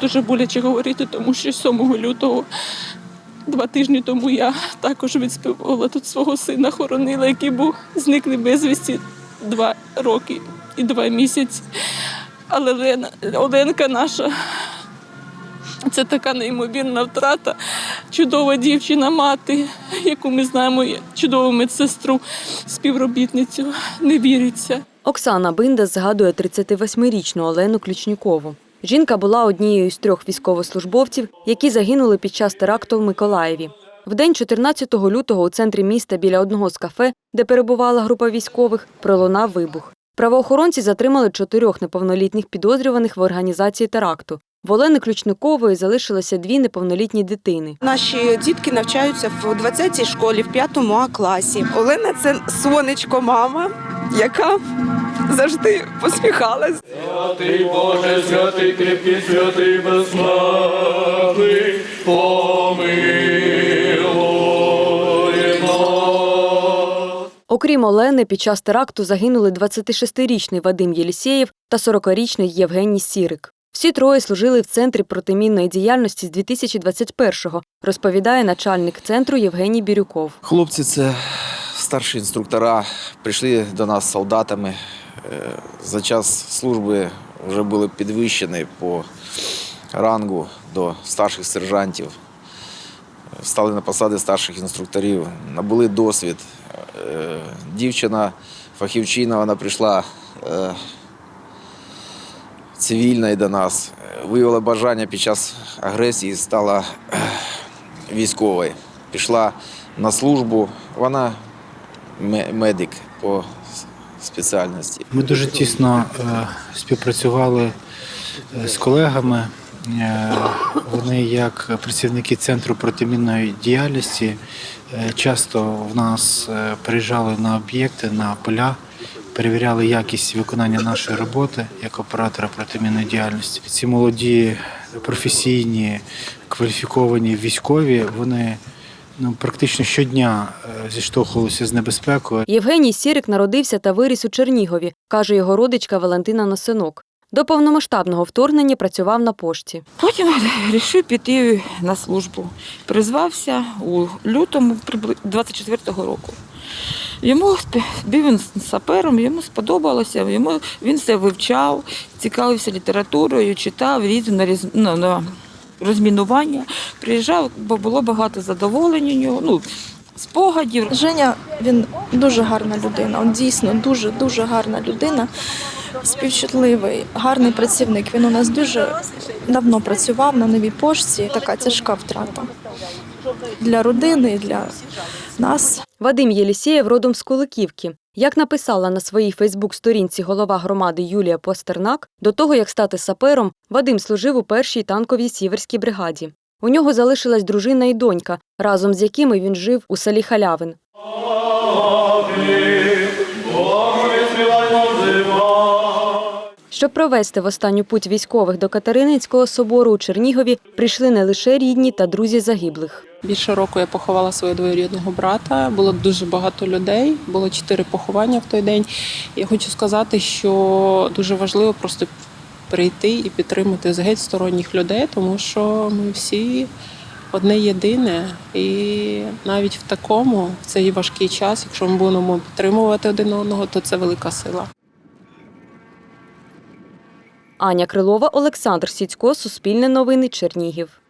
дуже боляче говорити, тому що 7 лютого, два тижні тому я також відспівувала тут свого сина, хоронила, який був зниклий безвісті два роки і два місяці. Але Лена, Оленка наша це така неймовірна втрата. Чудова дівчина, мати, яку ми знаємо, чудову медсестру, співробітницю. Не віриться. Оксана Биндас згадує 38-річну Олену Ключнікову. Жінка була однією з трьох військовослужбовців, які загинули під час теракту в Миколаєві. В день 14 лютого у центрі міста біля одного з кафе, де перебувала група військових, пролунав вибух. Правоохоронці затримали чотирьох неповнолітніх підозрюваних в організації теракту. В Олени Ключникової залишилося дві неповнолітні дитини. Наші дітки навчаються в 20-й школі, в 5 А класі. Олена це сонечко, мама, яка завжди посміхалась. Святий Боже, святий кріпкий, святий безсмертний, помилуй нас. Окрім Олени, під час теракту загинули 26-річний Вадим Єлісєєв та 40-річний Євгеній Сірик. Всі троє служили в центрі протимінної діяльності з 2021-го, розповідає начальник центру Євгеній Бірюков. Хлопці це старші інструктора, прийшли до нас солдатами. Е, За час служби вже були підвищені по рангу до старших сержантів, Е, стали на посади старших інструкторів, набули досвід. Е, Дівчина, фахівчина, вона прийшла цивільна і до нас, виявила бажання під час агресії, стала військовою. Пішла на службу, вона медик по спеціальності. Ми дуже тісно е, співпрацювали е, з колегами. Е, Вони, як працівники центру протимінної діяльності, часто в нас приїжджали на об'єкти, на поля, перевіряли якість виконання нашої роботи як оператора протимінної діяльності. Ці молоді, професійні, кваліфіковані військові, вони ну, практично щодня е, зіштовхувалися з небезпекою. Євгеній Сірик народився та виріс у Чернігові, каже його родичка Валентина Носинок. До повномасштабного вторгнення працював на пошті. Потім вирішив піти на службу. Призвався у лютому прибли- 24-го року. Йому був він сапером, йому сподобалося, йому, він все вивчав, цікавився літературою, читав на, різ- ну, на розмінування. Приїжджав, бо було багато задоволень у нього, ну, спогадів. Женя він дуже гарна людина. Он дійсно дуже дуже гарна людина. Співчутливий, гарний працівник. Він у нас дуже давно працював на новій пошті. Така тяжка втрата для родини, для нас. Вадим Єлісєєв родом з Куликівки. Як написала на своїй Фейсбук-сторінці голова громади Юлія Постернак, до того як стати сапером, Вадим служив у першій танковій сіверській бригаді. У нього залишилась дружина і донька, разом з якими він жив у селі Халявин. Щоб провести в останню путь військових до Катерининського собору у Чернігові, прийшли не лише рідні та друзі загиблих. Більше року я поховала свого двоюрідного брата. Було дуже багато людей, було чотири поховання в той день. Я хочу сказати, що дуже важливо просто прийти і підтримати геть сторонніх людей, тому що ми всі одне єдине. І навіть в такому, в цей важкий час, якщо ми будемо підтримувати один одного, то це велика сила. Аня Крилова, Олександр Сіцько, Суспільне новини, Чернігів.